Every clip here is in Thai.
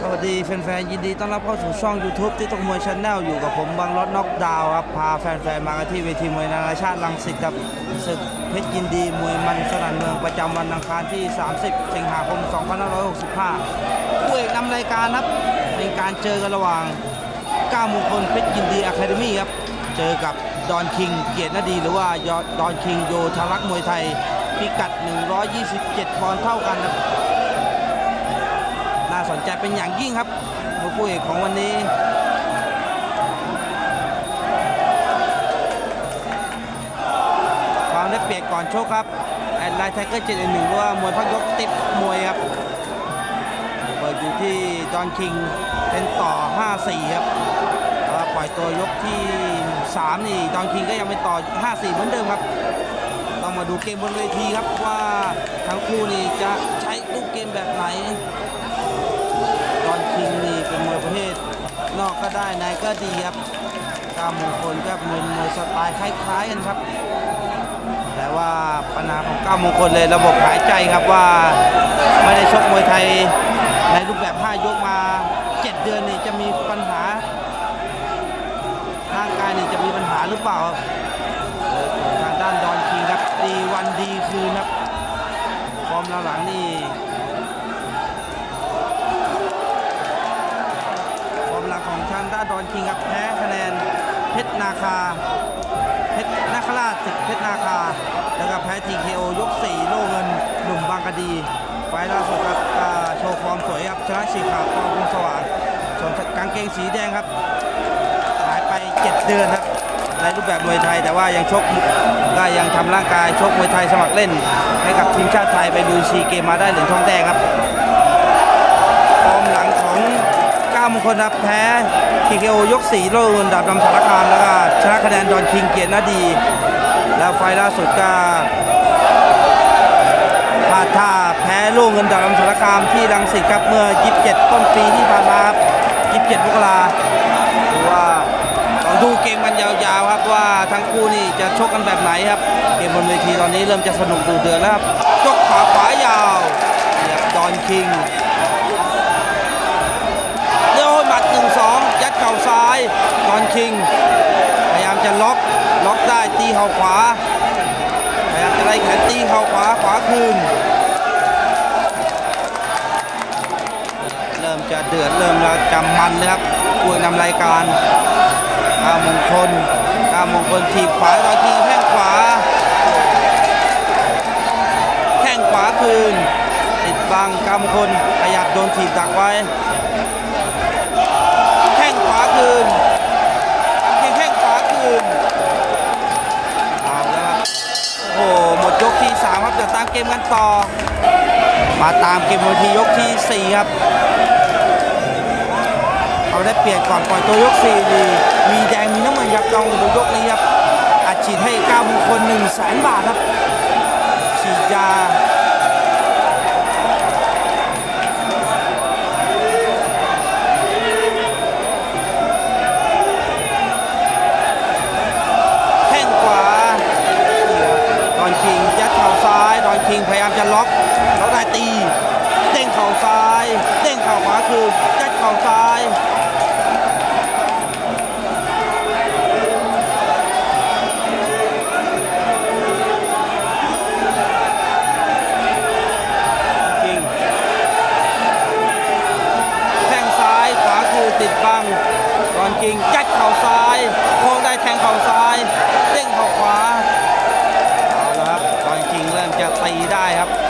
สวัสดีแฟนๆยินดีต้อนรับเข้าสู่ช่อง YouTube ที่ตกมวยชาแนลอยู่กับผมบางรถน็อกดาวน์ครับ พาแฟนๆมากันที่เวทีมวยนานาชาติลังสิตกับศึกเพชรยินดีมวยมันสนั่นเมืองประจำวันอังคารที่ 30 สิงหาคม 2565ผู้เอกนำรายการครับเป็นการเจอกันระหว่าง9มงคลเพชรยินดีอะคาเดมี่ครับ เจอกับดอนคิงเกียรตินาดีหรือว่าดอนคิงโยธารักมวยไทยพิกัด 127 ปอนด์เท่ากันครับ น่าสนใจเป็นอย่างยิ่งครับมวยคู่เอกของวันนี้ความได้เปรียบก่อนโชคครับแอดไลน์ไทเกอร์เจ็ดหนึ่งว่ามวยพักยกติดมวยครับเปิดอยู่ที่ดอนคิงเป็นต่อ 5-4 ครับปล่อยตัวยกที่ 3 นี่ดอนคิงก็ยังเป็นต่อ 5-4 เหมือนเดิมครับ ต้องมาดูเกมบนเวทีครับว่าทั้งคู่นี่จะใช้ลูกเกมแบบไหน ดอนคิงนี่เป็นมวยประเภทนอกก็ได้ในก็ดีครับก้ามงคลก็เป็นมวยสไตล์คล้ายๆกันครับ แต่ว่าปัญหาของก้ามงคลเลยระบบหายใจครับว่าไม่ได้ชกมวยไทย ของทางด้านดอนคิงครับแพ้คะแนนเพชรนาคาเพชรนาคราชศึกเพชรนาคา แล้วก็แพ้ทีเคโอยก4โล่เงินหนุ่มบางกะดี ไฟล์ล่าสุดครับโชว์ฟอร์มสวยครับชนะฉีกขาดปองกุงสว่างส่วนกางเกงสีแดงครับหายไป 7 เดือนครับในรูปแบบมวยไทยแต่ว่ายังชกก็ยังทำร่างกายชกมวยไทยสมัครเล่น ให้กับทีมชาติไทยไปดูซีเกมมาได้เหรียญทองแดงครับ งคลครับแพ้ทีเคโอยก4โล่เงินดาบดำสารคามแล้วก็ชนะคะแนนดอนคิงเกียรตินาดี แล้วไฟล่าสุดก็พลาดท่าแพ้โล่เงินดาบดำสารคามที่รังสิตครับเมื่อ 27 ต้นปีที่ผ่านมาครับ27มกราดูว่าต้องดูเกมกันยาวๆครับว่าทั้งคู่นี่จะชกกันแบบไหนครับ เกมบนเวทีตอนนี้เริ่มจะสนุกดูเดือดแล้วครับยกขาขวายาวเสียบดอนคิง เลี้ยวหมัดหนึ่งสองยัดเข่าซ้ายดอนคิง พยายามจะล็อกล็อกได้ตีเข่าขวา พยายามจะไล่แขนตีเข่าขวาขวาคืน เริ่มจะเดือดเริ่มจะจำมันเลยครับผู้นำรายการก้ามงคลก้ามงคลถีบขวาดอนคิงแข้งขวาแข้งขวาคืนติดบังก้ามงคลขยับโดนถีบดักไว้ คืนกางเกงแข้งขวาคืนเอาแล้วครับโอ้โหหมดยกที่3ครับเดี๋ยวตามเกมกันต่อ มาตามเกมวันทียกที่ 4 ครับเขาได้เปลี่ยนก่อนปล่อยตัวยก4ดีมีแดงมีน้ำเงินครับลองดูยกนี้ครับอัดฉีดให้ก้าวมงคล1 0 0 0 0แสนบาทครับฉีดยา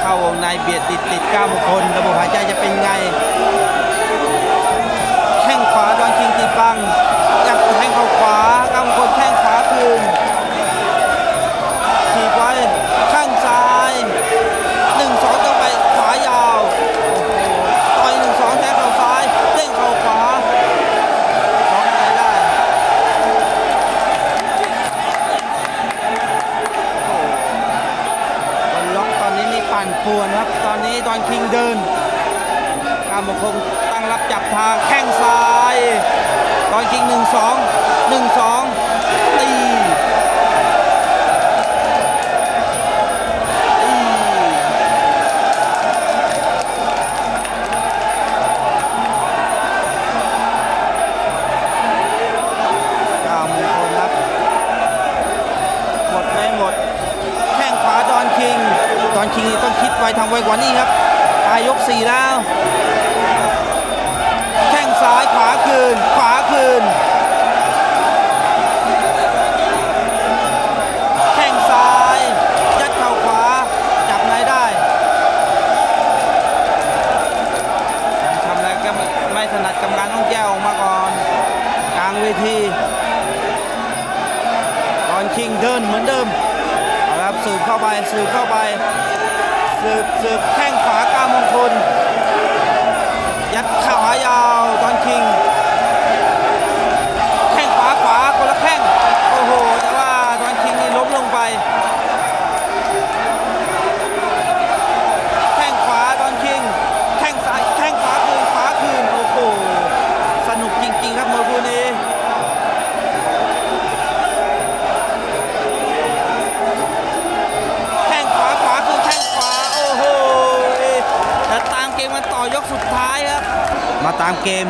เข้าวงในเบียดติดติดก้ามงคนระบบหายใจจะเป็นไง แข้งขวาดอนคิงติดบัง คิงต้องคิดไวทาไวกว่านี้ครับปลายยกสี่แล้ว แข้งซ้ายขวาคืน ขวาคืน สืบสืบ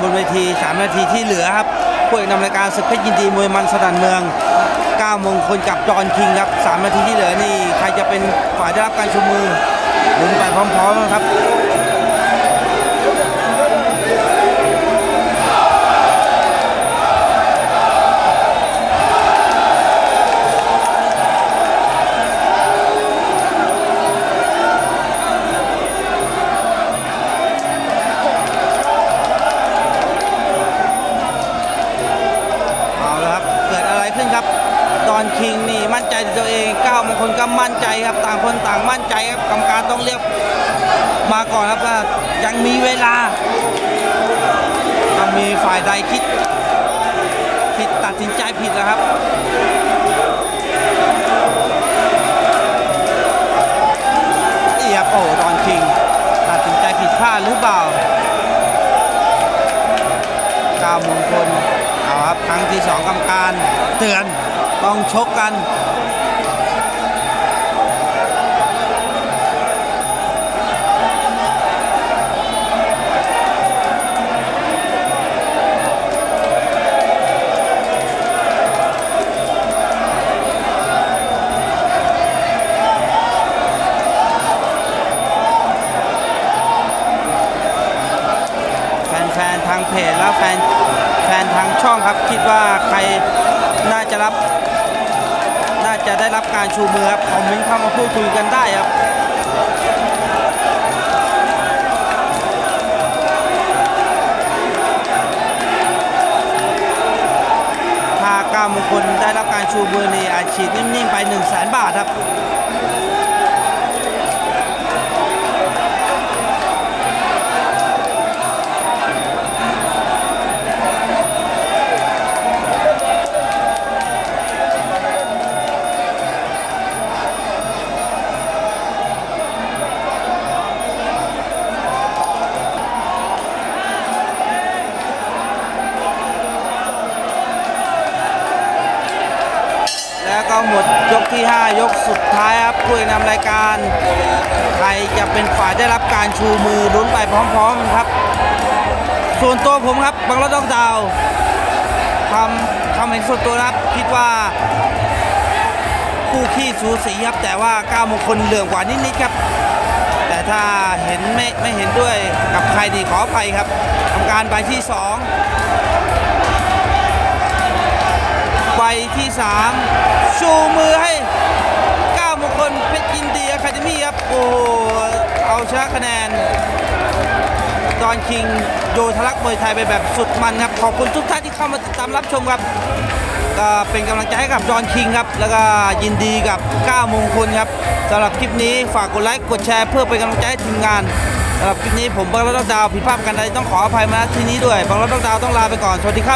นเวที 3 นาทีที่เหลือครับผู้เอกนำรายการศึกเพชรยินดีมวยมันสนั่นเมือง9มงคลกับจอห์นคิงครับ 3 นาทีที่เหลือนี่ ใครจะเป็นฝ่ายได้รับการชูมือลุ้นไปพร้อมๆนะครับ ก้าวมงคลก็มั่นใจครับต่างคนต่างมั่นใจครับกรรมการต้องเรียกมาก่อนครับว่ายังมีเวลาต้องมีฝ่ายใดคิดผิดตัดสินใจผิดแล้วครับเอียบโอ้ดอนคิง ตัดสินใจผิดพลาดหรือเปล่าก้าวมงคลเอาครับครั้งที่สองกรรมการเตือนต้องชกกัน และแฟนแฟนทางช่องครับคิดว่าใครน่าจะรับ น่าจะได้รับการชูมือครับคอมเมนต์เข้ามาพูดคุยกันได้ครับถ้าก้าวมงคลได้รับการชูมือนี่อาจฉีดนิ่งๆไป 1 0 0 0 0แสนบาทครับ ผู้นำรายการ ใครจะเป็นฝ่ายได้รับการชูมือลุ้นไปพร้อมๆครับ ส่วนตัวผมครับบางรถต้องดาวทำทำเห็นส่วนตัวครับคิดว่าคู่ขี้สูสีครับแต่ว่าก้าวมงคลเหลื่องกว่านิดๆครับ แต่ถ้าเห็นไม่ไม่เห็นด้วยกับใครดีขออภัยครับทำการใบที่ 2 ใบที่ 3 ชูมือให้ โอ้เอาชนะคะแนน ดอนคิงโยทะลักมวยไทยไปแบบสุดมันครับ ขอบคุณทุกท่านที่เข้ามาติดตามรับชมครับก็เป็นกำลังใจให้กับจอนคิงครับ แล้วก็ยินดีกับก้ามงคลครับสำหรับคลิปนี้ฝากกดไลค์กดแชร์เพื่อเป็นกำลังใจให้ทีมงานสำหรับคลิปนี้ผมบังรถดาวผิดพลาดกันใดต้องขออภัยมาที่นี้ด้วยบังรถดาวต้องลาไปก่อนสวัสดีครับ